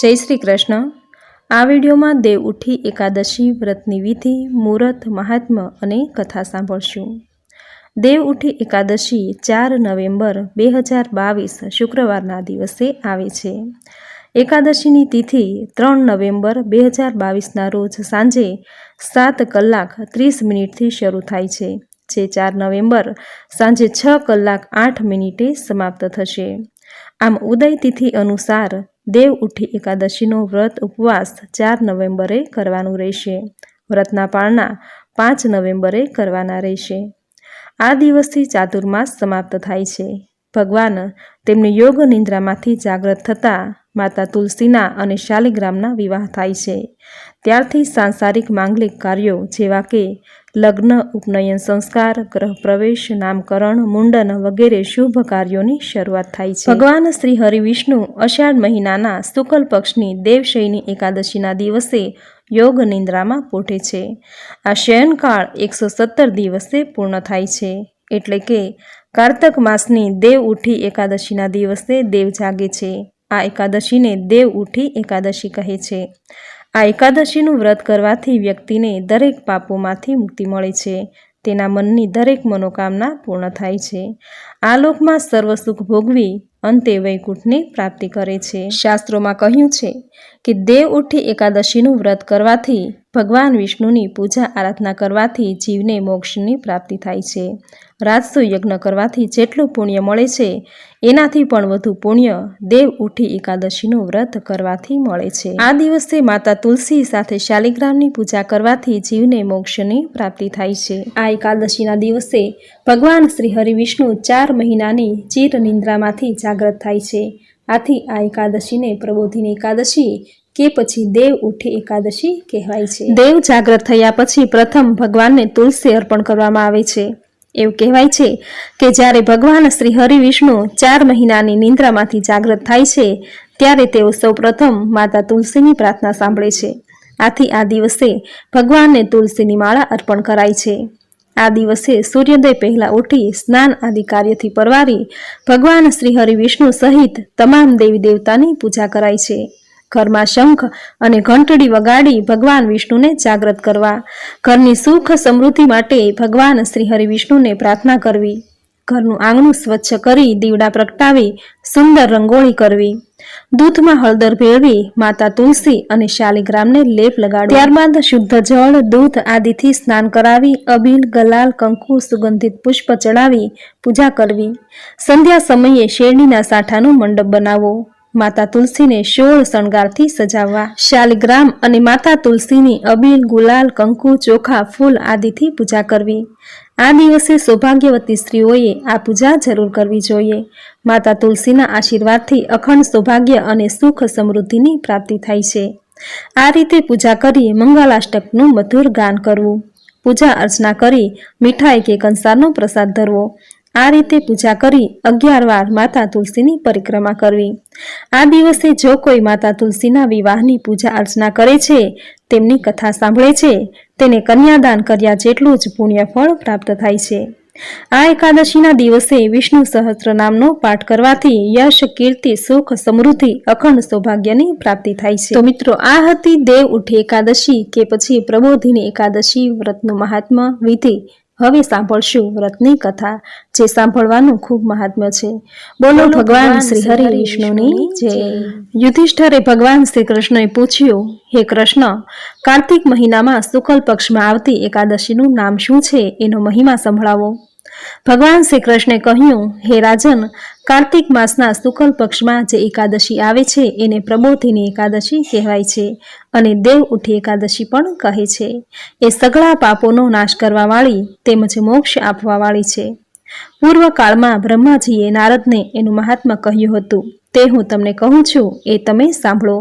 જય શ્રી કૃષ્ણ. આ વિડીયોમાં દેવ ઉઠી એકાદશી વ્રતની વિધિ, મુહૂર્ત, મહાત્મ્ય અને કથા સાંભળશું. દેવ ઉઠી એકાદશી ચાર નવેમ્બર બે હજાર બાવીસ શુક્રવારના દિવસે આવે છે. એકાદશીની તિથિ ત્રણ નવેમ્બર બે હજાર બાવીસના રોજ સાંજે સાત કલાક ત્રીસ મિનિટથી શરૂ થાય છે, જે ચાર નવેમ્બર સાંજે છ કલાક આઠ મિનિટે સમાપ્ત થશે. આમ ઉદય તિથિ અનુસાર દેવ ઉઠી એકાદશીનો વ્રત ઉપવાસ ચાર નવેમ્બરે કરવાનું રહેશે. વ્રતના પાળના પાંચ નવેમ્બરે કરવાના રહેશે. આ દિવસથી ચાતુર્માસ સમાપ્ત થાય છે. ભગવાન તેમની યોગ નિંદ્રામાંથી જાગ્રત થતાં માતા તુલસીના અને શાલિગ્રામના વિવાહ થાય છે. ત્યારથી સાંસારિક માંગલિક કાર્યો જેવા કે લગ્ન, ઉપનયન, સંસ્કાર, ગ્રહ પ્રવેશ, નામકરણ, મુંડન વગેરે શુભ કાર્યોની શરૂઆત થાય છે. ભગવાન શ્રી હરિવિષ્ણુ અષાઢ મહિનાના શુકલ પક્ષની દેવશયની એકાદશીના દિવસે યોગ નિંદ્રામાં પોઢે છે. આ શયનકાળ એકસો સત્તર દિવસે પૂર્ણ થાય છે. એટલે કે કારતક માસની દેવ ઉઠી એકાદશીના દિવસે દેવ જાગે છે. આ એકાદશીને દેવ ઉઠી એકાદશી કહે છે. આ એકાદશીનું વ્રત કરવાથી વ્યક્તિને દરેક પાપોમાંથી મુક્તિ મળે છે. તેના મનની દરેક મનોકામના પૂર્ણ થાય છે. આ લોકમાં સર્વ સુખ ભોગવી અંતે વૈકુંઠની પ્રાપ્તિ કરે છે. શાસ્ત્રોમાં કહ્યું છે કે દેવ ઉઠી એકાદશીનું વ્રત કરવાથી ભગવાન વિષ્ણુની પૂજા આરાધના કરવાથી જીવને મોક્ષની પ્રાપ્તિ થાય છે. રાજસુ યજ્ઞ કરવાથી જેટલું પુણ્ય મળે છે, એનાથી પણ વધુ પુણ્ય દેવ ઉઠી એકાદશીનું વ્રત કરવાથી મળે છે. આ દિવસે માતા તુલસી સાથે શાલિગ્રામની પૂજા કરવાથી જીવને મોક્ષની પ્રાપ્તિ થાય છે. આ એકાદશીના દિવસે ભગવાન શ્રી હરિવિષ્ણુ ચાર મહિનાની ચિર નિંદ્રામાંથી જાગ્રત થાય છે. આથી આ એકાદશીને પ્રબોધિની એકાદશી કે પછી દેવ ઉઠી એકાદશી કહેવાય છે. દેવ જાગ્રત થયા પછી પ્રથમ ભગવાનને તુલસી અર્પણ કરવામાં આવે છે. એવું કહેવાય છે કે જ્યારે ભગવાન શ્રી હરિ વિષ્ણુ ચાર મહિનાની નિંદ્રામાંથી જાગ્રત થાય છે, ત્યારે તેઓ સૌપ્રથમ માતા તુલસીની પ્રાર્થના સાંભળે છે. આથી આ દિવસે ભગવાનને તુલસીની માળા અર્પણ કરાય છે. આ દિવસે સૂર્યોદય પહેલાં ઉઠી સ્નાન આદિ કાર્યથી પરવારી ભગવાન શ્રી હરિ વિષ્ણુ સહિત તમામ દેવી દેવતાની પૂજા કરાય છે. ઘરમાં શંખ અને ઘંટડી વગાડી ભગવાન વિષ્ણુને જાગ્રત કરવા. ઘરની સુખ સમૃદ્ધિ માટે ભગવાન શ્રી હરિ વિષ્ણુને પ્રાર્થના કરવી. ઘરનું આંગણું સ્વચ્છ કરી દીવડા પ્રગટાવી, સુંદર રંગોળી કરવી. દૂધમાં હળદર ભેળવી, માતા તુલસી અને શાલિગ્રામને લેપ લગાડવો. ત્યારબાદ શુદ્ધ જળ, દૂધ આદિથી સ્નાન કરાવી, અબીલ, ગલાલ, કંકુ, સુગંધિત પુષ્પ ચડાવી પૂજા કરવી. સંધ્યા સમયે શેરડીના સાંઠાનું મંડપ બનાવવો. માતા તુલસીને શોળ શણગારથી સજાવવા, શાલિગ્રામ અને માતા તુલસીની અબીલ, ગુલાલ, કંકુ, ચોખા, ફૂલ આદિથી પૂજા કરવી. આ દિવસે સૌભાગ્યવતી સ્ત્રીઓએ આ પૂજા જરૂર કરવી જોઈએ. માતા તુલસીના આશીર્વાદથી અખંડ સૌભાગ્ય અને સુખ સમૃદ્ધિની પ્રાપ્તિ થાય છે. આ રીતે પૂજા કરી મંગલાષ્ટકનું મધુર ગાન કરવું. પૂજા અર્ચના કરી મીઠાઈ કે કંસારનો પ્રસાદ ધરવો. આ રીતે પૂજા કરી અગિયાર વાર માતા તુલસીની પરિક્રમા કરવી. આ દિવસે જો કોઈ માતા તુલસીના વિવાહની પૂજા અર્ચના કરે છે, તેમની કથા સાંભળે છે, તેને કન્યાદાન કર્યા જેટલું જ પુણ્યફળ પ્રાપ્ત થાય છે. આ એકાદશીના દિવસે વિષ્ણુ સહસ્ત્ર નામનો પાઠ કરવાથી યશ, કીર્તિ, સુખ, સમૃદ્ધિ, અખંડ સૌભાગ્યની પ્રાપ્તિ થાય છે. તો મિત્રો, આ હતી દેવ ઉઠી એકાદશી કે પછી પ્રબોધિની એકાદશી વ્રતનું મહાત્મા વિધિ. હવે સાંભળશું વ્રતની કથા જે સાંભળવાનું ખૂબ મહાત્મ્ય છે. બોલો ભગવાન શ્રી હરિ વિષ્ણુની જે યુધિષ્ઠરે ભગવાન શ્રી કૃષ્ણએ પૂછ્યું હે કૃષ્ણ કાર્તિક મહિનામાં શુકલ પક્ષમાં આવતી એકાદશીનું નામ શું છે? એનો મહિમા સંભળાવો. ભગવાન શ્રી કૃષ્ણે કહ્યું, હે રાજન, કાર્તિક માસના શુક્લ પક્ષમાં જે એકાદશી આવે છે, એને પ્રબોધિની એકાદશી કહેવાય છે અને દેવ ઉઠી એકાદશી પણ કહે છે. એ સગળા પાપોનો નાશ કરવાવાળી તેમજ મોક્ષ આપવાવાળી છે. પૂર્વકાળમાં બ્રહ્માજીએ નારદને એનું મહાત્મા કહ્યું હતું. તે હું તમને કહું છું, એ તમે સાંભળો.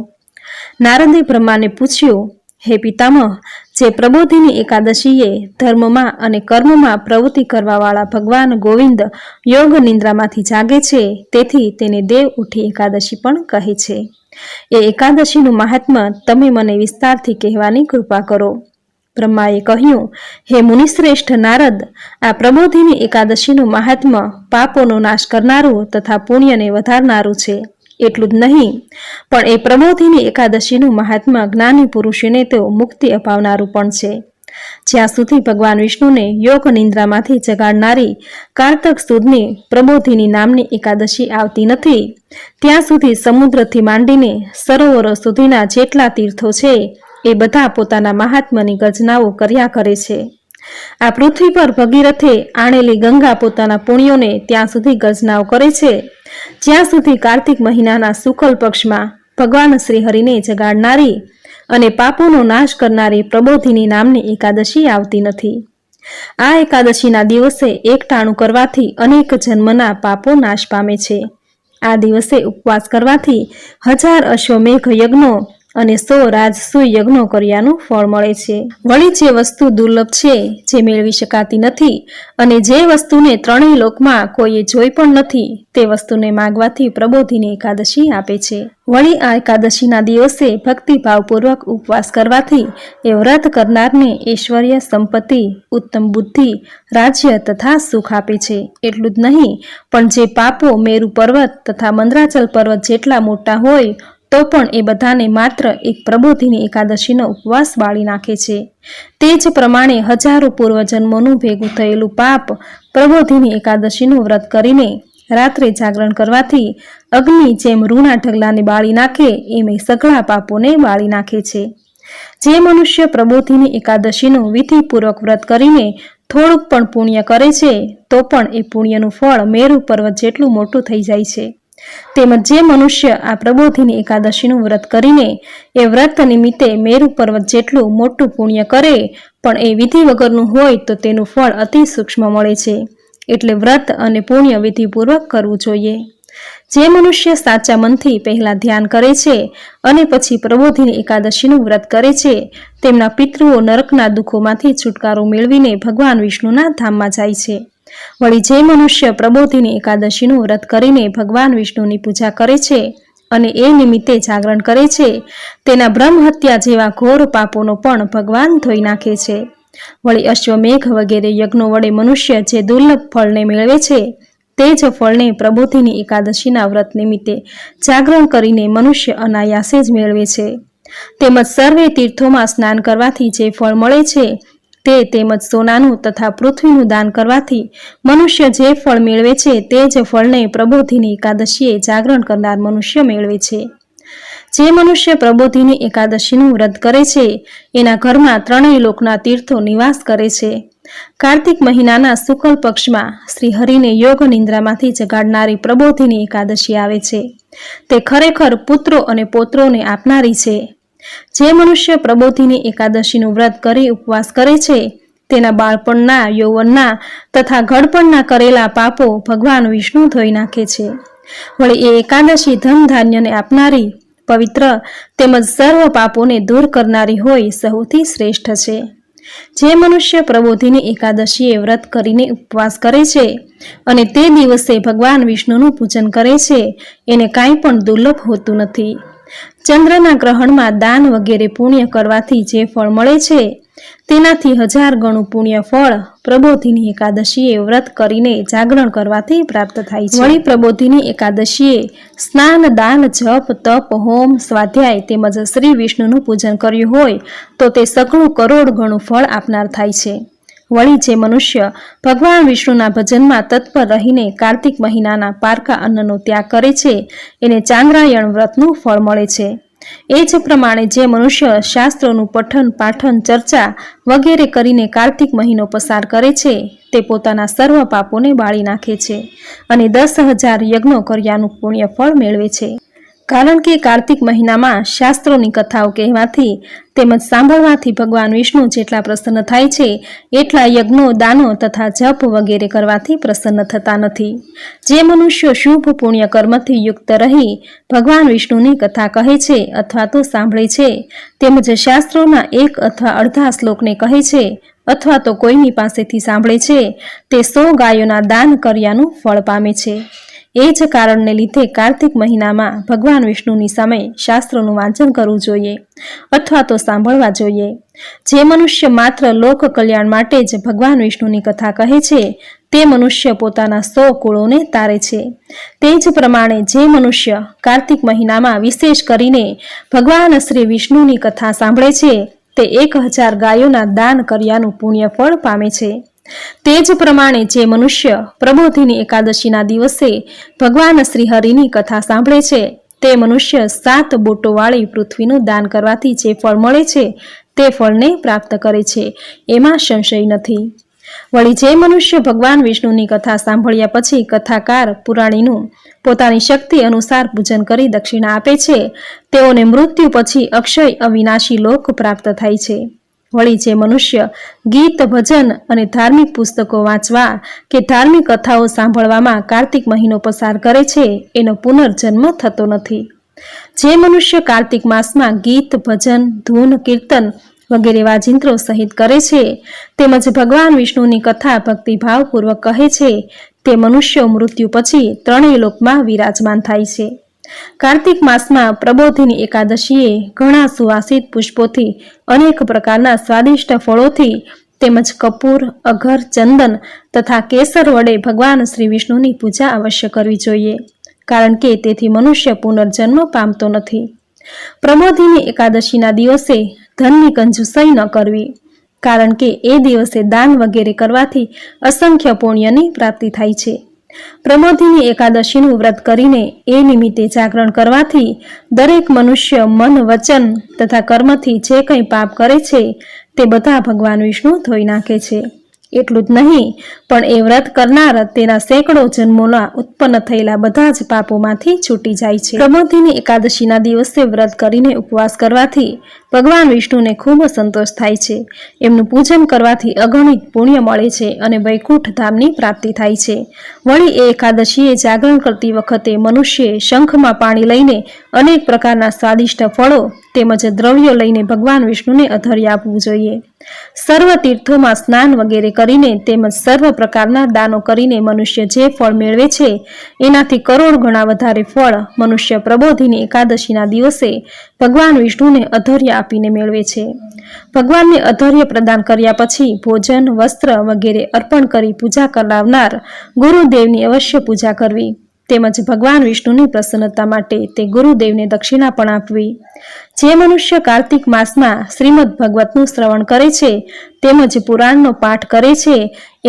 નારદે બ્રહ્માને પૂછ્યું, હે પિતામહ જે પ્રબોધિની એકાદશીએ ધર્મમાં અને કર્મમાં પ્રવૃત્તિ કરવાવાળા ભગવાન ગોવિંદ યોગ નિંદ્રામાંથી જાગે છે, તેથી તેને દેવ ઉઠી એકાદશી પણ કહે છે. એ એકાદશીનું મહાત્મ તમે મને વિસ્તારથી કહેવાની કૃપા કરો. બ્રહ્માએ કહ્યું, હે મુનિશ્રેષ્ઠ નારદ, આ પ્રબોધિની એકાદશીનું મહાત્મ પાપોનો નાશ કરનારું તથા પુણ્યને વધારનારું છે. એટલું જ નહીં. પણ એ પ્રબોધિની એકાદશીનું મહાત્મા જ્ઞાની પુરુષોને તેઓ મુક્તિ અપાવનારું પણ છે. જ્યાં સુધી ભગવાન વિષ્ણુને યોગ નિંદ્રામાંથી જગાડનારી કારતક સુદની પ્રબોધિની નામની એકાદશી આવતી નથી, ત્યાં સુધી સમુદ્રથી માંડીને સરોવરો સુધીના જેટલા તીર્થો છે, એ બધા પોતાના મહાત્માની ગર્જનાઓ કર્યા કરે છે. આ પૃથ્વી પર ભગીરથે આણેલી ગંગા પોતાના પુણ્યોને ત્યાં સુધી ગર્જનાઓ કરે છે જ્યાં સુધી કાર્તિક મહિનાના શુકલ પક્ષમાં ભગવાન શ્રી હરિને જગાડનારી અને પાપોનો નાશ કરનારી પ્રબોધિની નામની એકાદશી આવતી નથી. આ એકાદશીના દિવસે એકટાણું કરવાથી અનેક જન્મના પાપો નાશ પામે છે. આ દિવસે ઉપવાસ કરવાથી હજાર અશ્વમેઘ યજ્ઞો અને સો રાજસુ યજ્ઞો કર્યાનું ફળ મળે છે. વળી જે વસ્તુ દુર્લભ છે, જે મેળવી શકાતી નથી, અને જે વસ્તુને ત્રણેય લોકમાં કોઈએ જોઈ પણ નથી, તે વસ્તુને માગવાથી પ્રબોધીને એકાદશી આપે છે. વળી આ એકાદશીના દિવસે ભક્તિભાવપૂર્વક ઉપવાસ કરવાથી એ વ્રત કરનારને ઐશ્વર્ય, સંપત્તિ, ઉત્તમ બુદ્ધિ, રાજ્ય તથા સુખ આપે છે. એટલું જ નહીં, પણ જે પાપો મેરુ પર્વત તથા મંદ્રાચલ પર્વત જેટલા મોટા હોય તો પણ એ બધાને માત્ર એક પ્રબોધિની એકાદશીનો ઉપવાસ બાળી નાખે છે. તે જ પ્રમાણે હજારો પૂર્વજન્મોનું ભેગું થયેલું પાપ પ્રબોધિની એકાદશીનું વ્રત કરીને રાત્રે જાગરણ કરવાથી અગ્નિ જેમ રૂના ઢગલાને બાળી નાખે, એમ સઘળા પાપોને બાળી નાખે છે. જે મનુષ્ય પ્રબોધિની એકાદશીનું વિધિપૂર્વક વ્રત કરીને થોડુંક પણ પુણ્ય કરે છે, તો પણ એ પુણ્યનું ફળ મેરુ પર્વત જેટલું મોટું થઈ જાય છે. તેમજ જે મનુષ્ય આ પ્રબોધિની એકાદશીનું વ્રત કરીને, એ વ્રત નિમિત્તે મેરુ પર્વત જેટલું મોટું પુણ્ય કરે, પણ એ વિધિ વગરનું હોય તો તેનું ફળ અતિ સૂક્ષ્મ મળે છે. એટલે વ્રત અને પુણ્ય વિધિપૂર્વક કરવું જોઈએ. જે મનુષ્ય સાચા મનથી પહેલા ધ્યાન કરે છે અને પછી પ્રબોધિની એકાદશીનું વ્રત કરે છે, તેમના પિતૃઓ નરકના દુઃખોમાંથી છુટકારો મેળવીને ભગવાન વિષ્ણુના ધામમાં જાય છે. વળી જે મનુષ્ય પ્રબોધિની એકાદશીનું વ્રત કરીને ભગવાન વિષ્ણુની પૂજા કરે છે અને એ નિમિત્તે જાગરણ કરે છે, તેના બ્રહ્મ હત્યા જેવા ઘોર પાપોનો પણ ભગવાન ધોઈ નાખે છે. વળી અશ્વમેઘ વગેરે યજ્ઞો વડે મનુષ્ય જે દુર્લભ ફળને મેળવે છે, તે જ ફળને પ્રબોધિની એકાદશીના વ્રત નિમિત્તે જાગરણ કરીને મનુષ્ય અનાયાસે જ મેળવે છે. તેમજ સર્વે તીર્થોમાં સ્નાન કરવાથી જે ફળ મળે છે તે તેમજ સોનાનું તથા પૃથ્વીનું દાન કરવાથી મનુષ્ય જે ફળ મેળવે છે તે જ ફળને પ્રબોધિની એકાદશીએ જાગરણ કરનાર મનુષ્ય મેળવે છે. જે મનુષ્ય પ્રબોધિની એકાદશીનું વ્રત કરે છે, એના ઘરમાં ત્રણેય લોકના તીર્થો નિવાસ કરે છે. કાર્તિક મહિનાના શુકલ પક્ષમાં શ્રી હરિને યોગ નિંદ્રામાંથી જગાડનારી પ્રબોધિની એકાદશી આવે છે. તે ખરેખર પુત્રો અને પોત્રોને આપનારી છે. જે મનુષ્ય પ્રબોધિની એકાદશીનું વ્રત કરી ઉપવાસ કરે છે, તેના બાળપણના, યૌવનના તથા ઘડપણના કરેલા પાપો ભગવાન વિષ્ણુ ધોઈ નાખે છે. વળી એ એકાદશી ધન ધાન્યને આપનારી, પવિત્ર તેમજ સર્વ પાપોને દૂર કરનારી હોય સૌથી શ્રેષ્ઠ છે. જે મનુષ્ય પ્રબોધિની એકાદશીએ વ્રત કરીને ઉપવાસ કરે છે અને તે દિવસે ભગવાન વિષ્ણુનું પૂજન કરે છે, એને કાંઈ પણ દુર્લભ હોતું નથી. ચંદ્રના ગ્રહણમાં દાન વગેરે પુણ્ય કરવાથી જે ફળ મળે છે, તેનાથી હજાર ગણું પુણ્ય ફળ પ્રબોધિની એકાદશીએ વ્રત કરીને જાગરણ કરવાથી પ્રાપ્ત થાય છે. વળી પ્રબોધિની એકાદશીએ સ્નાન, દાન, જપ, તપ, હોમ, સ્વાધ્યાય તેમજ શ્રી વિષ્ણુનું પૂજન કર્યું હોય, તો તે સઘળું કરોડ ગણું ફળ આપનાર થાય છે. વળી જે મનુષ્ય ભગવાન વિષ્ણુના ભજનમાં તત્પર રહીને કાર્તિક મહિનાના પારકા અન્નનો ત્યાગ કરે છે, એને ચાંદ્રાયણ વ્રતનું ફળ મળે છે. એ જ પ્રમાણે જે મનુષ્ય શાસ્ત્રોનું પઠન, પાઠન, ચર્ચા વગેરે કરીને કાર્તિક મહિનો પસાર કરે છે, તે પોતાના સર્વ પાપોને બાળી નાખે છે અને દસ હજાર યજ્ઞો કર્યાનું પુણ્ય ફળ મેળવે છે. કારણ કે કાર્તિક મહિનામાં શાસ્ત્રોની કથાઓ કહેવાથી તેમજ સાંભળવાથી ભગવાન વિષ્ણુ જેટલા પ્રસન્ન થાય છે, એટલા યજ્ઞો, દાનો તથા જપ વગેરે કરવાથી પ્રસન્ન થતા નથી. જે મનુષ્યો શુભ પુણ્ય કર્મથી યુક્ત રહી ભગવાન વિષ્ણુની કથા કહે છે અથવા તો સાંભળે છે, તેમજ શાસ્ત્રોના એક અથવા અડધા શ્લોકને કહે છે અથવા તો કોઈની પાસેથી સાંભળે છે, તે સો ગાયોના દાન કર્યાનું ફળ પામે છે. એ જ કારણને લીધે કાર્તિક મહિનામાં ભગવાન વિષ્ણુની સામે શાસ્ત્રોનું વાંચન કરવું જોઈએ અથવા તો સાંભળવા જોઈએ. જે મનુષ્ય માત્ર લોક કલ્યાણ માટે જ ભગવાન વિષ્ણુની કથા કહે છે, તે મનુષ્ય પોતાના સો કુળોને તારે છે. તે જ પ્રમાણે જે મનુષ્ય કાર્તિક મહિનામાં વિશેષ કરીને ભગવાન શ્રી વિષ્ણુની કથા સાંભળે છે, તે એક હજાર ગાયોના દાન કર્યાનું પુણ્ય ફળ પામે છે. તે જ પ્રમાણે જે મનુષ્ય પ્રબોધિની એકાદશીના દિવસે ભગવાન શ્રીહરિની કથા સાંભળે છે, તે મનુષ્ય સાત બોટોવાળી પૃથ્વીનું દાન કરવાથી જે ફળ મળે છે, તે ફળને પ્રાપ્ત કરે છે, એમાં સંશય નથી. વળી જે મનુષ્ય ભગવાન વિષ્ણુની કથા સાંભળ્યા પછી કથાકાર પુરાણીનું પોતાની શક્તિ અનુસાર પૂજન કરી દક્ષિણા આપે છે, તેઓને મૃત્યુ પછી અક્ષય અવિનાશી લોક પ્રાપ્ત થાય છે. વળી જે મનુષ્ય ગીત, ભજન અને ધાર્મિક પુસ્તકો વાંચવા કે ધાર્મિક કથાઓ સાંભળવામાં કાર્તિક મહિનો પસાર કરે છે, એનો પુનર્જન્મ થતો નથી. જે મનુષ્ય કાર્તિક માસમાં ગીત, ભજન, ધૂન, કીર્તન વગેરે વાજિંત્રો સહિત કરે છે, તેમજ ભગવાન વિષ્ણુની કથા ભક્તિભાવપૂર્વક કહે છે, તે મનુષ્યો મૃત્યુ પછી ત્રણેય લોકમાં વિરાજમાન થાય છે. કાર્તિક માસમાં પ્રબોધિની એકાદશીએ ઘણા સુવાસિત પુષ્પોથી અનેક પ્રકારના સ્વાદિષ્ટ ફળોથી તેમજ કપૂર અઘર ચંદન તથા કેસર વડે ભગવાન શ્રી વિષ્ણુની પૂજા અવશ્ય કરવી જોઈએ, કારણ કે તેથી મનુષ્ય પુનર્જન્મ પામતો નથી. પ્રબોધિની એકાદશીના દિવસે ધનની કંજુસાઈ ન કરવી, કારણ કે એ દિવસે દાન વગેરે કરવાથી અસંખ્ય પુણ્યની પ્રાપ્તિ થાય છે. પ્રમોદીની એકાદશીનું વ્રત કરીને એ નિમિત્તે જાગરણ કરવાથી દરેક મનુષ્ય મન, વચન તથા કર્મથી જે કંઈ પાપ કરે છે તે બધા ભગવાન વિષ્ણુ ધોઈ નાખે છે. એટલું જ નહીં, પણ એ વ્રત કરનાર તેના સેંકડો જન્મોના ઉત્પન્ન થયેલા બધા જ પાપોમાંથી છૂટી જાય છે. પ્રમોદિની એકાદશીના દિવસે વ્રત કરીને ઉપવાસ કરવાથી ભગવાન વિષ્ણુને ખૂબ સંતોષ થાય છે. એમનું પૂજન કરવાથી અગણિત પુણ્ય મળે છે અને વૈકુંઠ ધામની પ્રાપ્તિ થાય છે. વળી એ એકાદશીએ જાગરણ કરતી વખતે મનુષ્યએ શંખમાં પાણી લઈને અનેક પ્રકારના સ્વાદિષ્ટ ફળો તેમજ દ્રવ્યો લઈને ભગવાન વિષ્ણુને અધર્ય આપવું જોઈએ. સર્વ તીર્થોમાં સ્નાન વગેરે કરીને તેમજ સર્વ પ્રકારના દાનો કરીને મનુષ્ય જે ફળ મેળવે છે, એનાથી કરોડ ગણા વધારે ફળ મનુષ્ય પ્રબોધિની એકાદશીના દિવસે ભગવાન વિષ્ણુને અધર્ય આપીને મેળવે છે. ભગવાનને અધર્ય પ્રદાન કર્યા પછી ભોજન, વસ્ત્ર વગેરે અર્પણ કરી પૂજા કરાવનાર ગુરુદેવની અવશ્ય પૂજા કરવી તેમજ ભગવાન વિષ્ણુની પ્રસન્નતા માટે તે ગુરુદેવને દક્ષિણા પણ આપવી. જે મનુષ્ય કાર્તિક માસમાં શ્રીમદ ભગવતનું શ્રવણ કરે છે તેમજ પુરાણનો પાઠ કરે છે,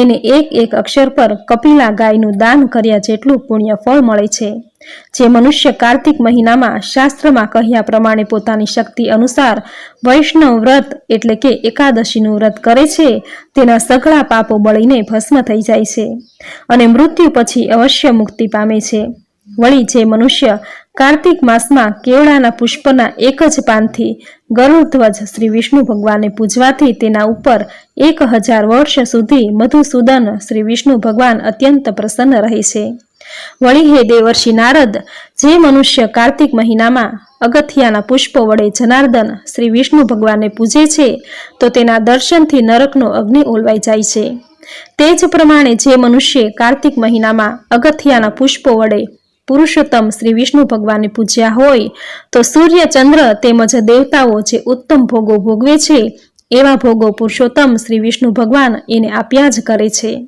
એને એક એક અક્ષર પર કપિલા ગાયનું દાન કર્યા જેટલું પુણ્ય ફળ મળે છે. જે મનુષ્ય કાર્તિક મહિનામાં શાસ્ત્રમાં કહ્યા પ્રમાણે પોતાની શક્તિ અનુસાર વૈષ્ણવ વ્રત એટલે કે એકાદશીનું વ્રત કરે છે, તેના સઘળા પાપો બળીને ભસ્મ થઈ જાય છે અને મૃત્યુ પછી અવશ્ય મુક્તિ પામે છે. વળી જે મનુષ્ય કાર્તિક માસમાં કેવડાના પુષ્પના એક જ પાનથી ગરુડધ્વજ શ્રી વિષ્ણુ ભગવાનને પૂજવાથી તેના ઉપર એક હજાર વર્ષ સુધી મધુસૂદન શ્રી વિષ્ણુ ભગવાન અત્યંત પ્રસન્ન રહે છે. વળી હે દેવર્ષિ નારદ, જે મનુષ્ય કાર્તિક મહિનામાં અગથિયાના પુષ્પો વડે જનાર્દન શ્રી વિષ્ણુ ભગવાનને પૂજે છે, તો તેના દર્શનથી નરકનો અગ્નિ ઓલવાઈ જાય છે. તે જ પ્રમાણે જે મનુષ્ય કાર્તિક મહિનામાં અગથિયાના પુષ્પો વડે પુરુષોત્તમ શ્રી વિષ્ણુ ભગવાનને પૂજ્યા હોય, તો સૂર્ય ચંદ્ર તેમજ દેવતાઓ જે ઉત્તમ ભોગો ભોગવે છે, એવા ભોગો પુરુષોત્તમ શ્રી વિષ્ણુ ભગવાન એને આપ્યા જ કરે છે.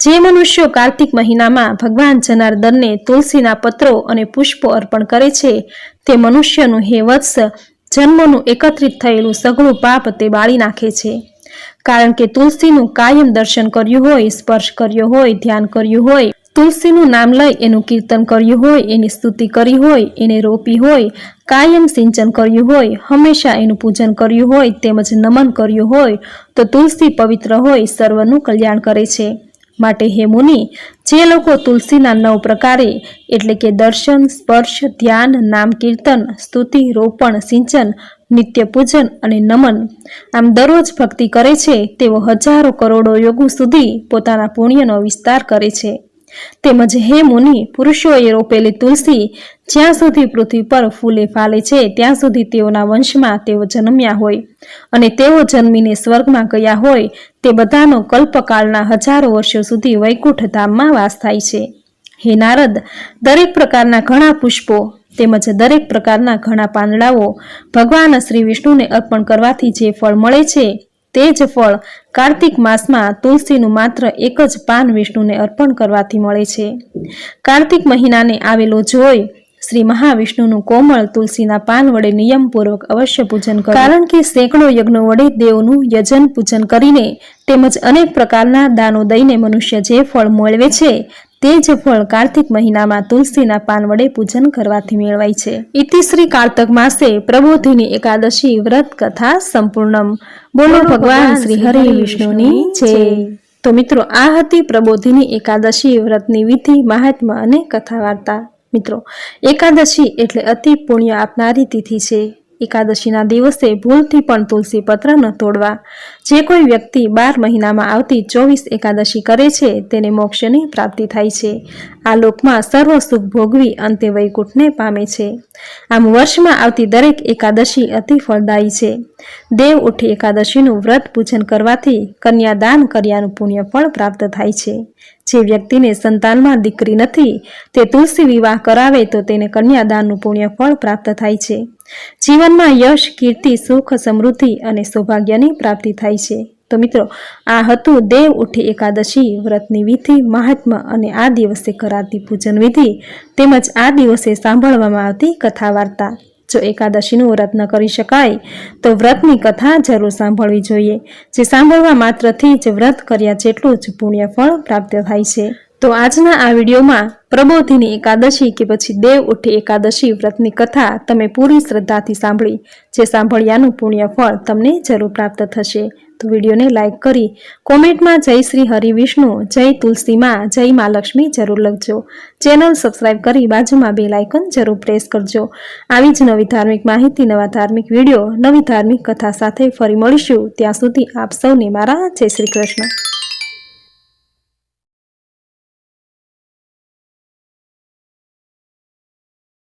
જે મનુષ્યો કાર્તિક મહિનામાં ભગવાન જનાર્દનને તુલસીના પત્રો અને પુષ્પો અર્પણ કરે છે, તે મનુષ્યનું હે વત્સ જન્મનું એકત્રિત થયેલું સઘળું પાપ તે બાળી નાખે છે. કારણ કે તુલસીનું કાયમ દર્શન કર્યું હોય, સ્પર્શ કર્યો હોય, ધ્યાન કર્યું હોય તુલસીનું નામ લઈ એનું કીર્તન કર્યું હોય, એની સ્તુતિ કરી હોય, એને રોપી હોય, કાયમ સિંચન કર્યું હોય, હંમેશા એનું પૂજન કર્યું હોય, તેમજ નમન કર્યું હોય, તો તુલસી પવિત્ર હોય, સર્વનું કલ્યાણ કરે છે. માટે હે મુનિ, જે લોકો તુલસીના નવ પ્રકારે, એટલે કે દર્શન, સ્પર્શ, ધ્યાન, નામ કીર્તન, સ્તુતિ, રોપણ, સિંચન, નિત્ય પૂજન અને નમન, આમ દરરોજ ભક્તિ કરે છે, તેઓ હજારો કરોડો યોગો સુધી પોતાના પુણ્યનો વિસ્તાર કરે છે. તેમજ હે મુનિ, પુરુષોએ રોપેલી તુલસી જ્યાં સુધી પૃથ્વી પર ફૂલે ફાલે છે, ત્યાં સુધી તેઓના વંશમાં તેઓ જન્મ્યા હોય અને તેઓ જન્મીને સ્વર્ગમાં ગયા હોય, તે બધાનો કલ્પકાળના હજારો વર્ષો સુધી વૈકુંઠ ધામમાં વાસ થાય છે. હે નારદ, દરેક પ્રકારના ઘણા પુષ્પો તેમજ દરેક પ્રકારના ઘણા પાંદડાઓ ભગવાન શ્રી વિષ્ણુને અર્પણ કરવાથી જે ફળ મળે છે તે જ ફળ કાર્તિક માસમાં તુલસીનું માત્ર એક જ પાન વિષ્ણુને અર્પણ કરવાથી મળે છે. કાર્તિક મહિનાને આવેલો જોઈ શ્રી મહાવિષ્ણુનું કોમળ તુલસીના પાન વડે નિયમપૂર્વક અવશ્ય પૂજન કરો. કારણ કે સેંકડો યજ્ઞો વડે દેવનું યજન પૂજન કરીને તેમજ અનેક પ્રકારના દાનો દઈને મનુષ્ય જે ફળ મેળવે છે તે જ ફળ કાર્તિક મહિનામાં તુલસીના પાન વડે પૂજન કરવાથી મેળવાય છે. ઇતિશ્રી કાર્તક માસે પ્રબોધિની એકાદશી વ્રત કથા સંપૂર્ણમ. બોલો ભગવાન શ્રી હરિ વિષ્ણુની જય. તો મિત્રો આ હતી પ્રબોધિની એકાદશી વ્રતની વિધિ મહાત્મા અને કથા વાર્તા મિત્રો એકાદશી એટલે અતિ પુણ્ય આપનારી તિથિ છે. એકાદશીના દિવસે ભૂલથી પણ તુલસી પત્ર ન તોડવા. જે કોઈ વ્યક્તિ બાર મહિનામાં આવતી ચોવીસ એકાદશી કરે છે, તેને મોક્ષની પ્રાપ્તિ થાય છે. આ લોકમાં સર્વ સુખ ભોગવી અંતે વૈકુંઠને પામે છે. આમ વર્ષમાં આવતી દરેક એકાદશી અતિ ફળદાયી છે. દેવ ઉઠી એકાદશીનું વ્રત પૂજન કરવાથી કન્યાદાન કર્યાનું પુણ્ય પણ પ્રાપ્ત થાય છે. જે વ્યક્તિને સંતાનમાં દીકરી નથી, તે તુલસી વિવાહ કરાવે તો તેને કન્યાદાનનું પુણ્ય ફળ પ્રાપ્ત થાય છે. જીવનમાં યશ, કીર્તિ, સુખ, સમૃદ્ધિ અને સૌભાગ્યની પ્રાપ્તિ થાય છે. તો મિત્રો, આ હતું દેવ ઉઠી એકાદશી, વ્રતની વિધિ, મહાત્મ અને આ દિવસે કરાતી પૂજન વિધિ. તેમજ આ દિવસે સાંભળવામાં આવતી કથા વાર્તા જો એકાદશીનું વ્રત ન કરી શકાય, તો વ્રતની કથા જરૂર સાંભળવી જોઈએ, જે સાંભળવા માત્રથી જ વ્રત કર્યા જેટલું જ પુણ્ય ફળ પ્રાપ્ત થાય છે. તો આજના આ વિડીયોમાં પ્રબોધિની એકાદશી કે પછી દેવ ઉઠી એકાદશી વ્રતની કથા તમે પૂરી શ્રદ્ધાથી સાંભળી, જે સાંભળ્યાનું પુણ્ય ફળ તમને જરૂર પ્રાપ્ત થશે. તો વિડીયોને લાઇક કરી કોમેન્ટમાં જય શ્રી હરિ વિષ્ણુ, જય તુલસીમાં જય મા લક્ષ્મી જરૂર લખજો. ચેનલ સબસ્ક્રાઇબ કરી બાજુમાં બે લાઇકન જરૂર પ્રેસ કરજો. આવી જ નવી ધાર્મિક માહિતી, નવા ધાર્મિક વીડિયો, નવી ધાર્મિક કથા સાથે ફરી મળીશું. ત્યાં સુધી આપ સૌને મારા જય શ્રી કૃષ્ણ.